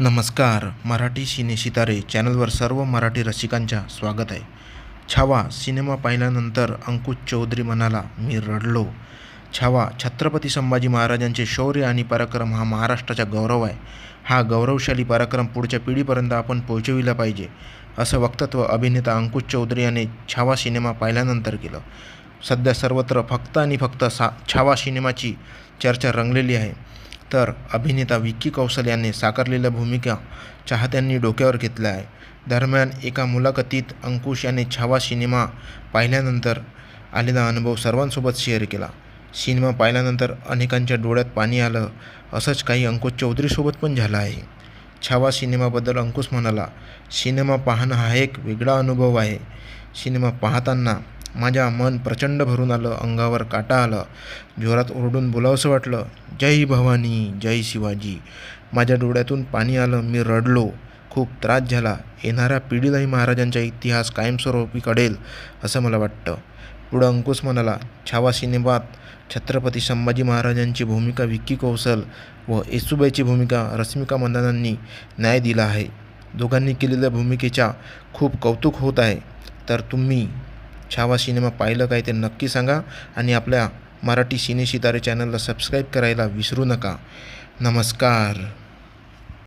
नमस्कार. मराठी सिने सितारे चॅनलवर सर्व मराठी रसिकांच्या स्वागत आहे. छावा सिनेमा पाहिल्यानंतर अंकुश चौधरी म्हणाला मी रडलो. छावा छत्रपती संभाजी महाराजांचे शौर्य आणि पराक्रम हा महाराष्ट्राचा गौरव आहे. हा गौरवशाली पराक्रम पुढच्या पिढीपर्यंत आपण पोहोचविला पाहिजे असं वक्तव्य अभिनेता अंकुश चौधरी याने छावा सिनेमा पाहिल्यानंतर केलं. सध्या सर्वत्र फक्त आणि फक्त सा छावा सिनेमाची चर्चा रंगलेली आहे. तर अभिनेता विक्की कौशल यांनी साकारलेल्या भूमिका चाहत्यांनी डोक्यावर घेतल्या आहे दरम्यान एका मुलाखतीत अंकुश याने छावा सिनेमा पाहिल्यानंतर आलेला अनुभव सर्वांसोबत शेअर केला. सिनेमा पाहिल्यानंतर अनेकांच्या डोळ्यात पाणी आलं असंच काही अंकुश चौधरीसोबत पण झालं आहे. छावा सिनेमाबद्दल अंकुश म्हणाला सिनेमा पाहणं हा एक वेगळा अनुभव आहे. सिनेमा पाहताना माझ्या मन प्रचंड भरून आलं अंगावर काटा आलं जोरात ओरडून बोलावंसं वाटलं. जय भवानी जय शिवाजी. माझ्या डोळ्यातून पाणी आलं मी रडलो. खूप त्रास झाला. येणाऱ्या पिढीलाही महाराजांचा इतिहास कायमस्वरूपी कळेल असं मला वाटतं. पुढं अंकुश म्हणाला छावा सिनेमात छत्रपती संभाजी महाराजांची भूमिका विक्की कौशल व येसुबाईची भूमिका रश्मिका मंदानांनी न्याय दिला आहे. दोघांनी केलेल्या भूमिकेच्या खूप कौतुक होत आहे. तर तुम्ही छावा सिनेमा पाहिलं काय ते नक्की सांगा आणि आपल्या मराठी सिने सितारे चॅनलला सबस्क्राईब करायला विसरू नका. नमस्कार.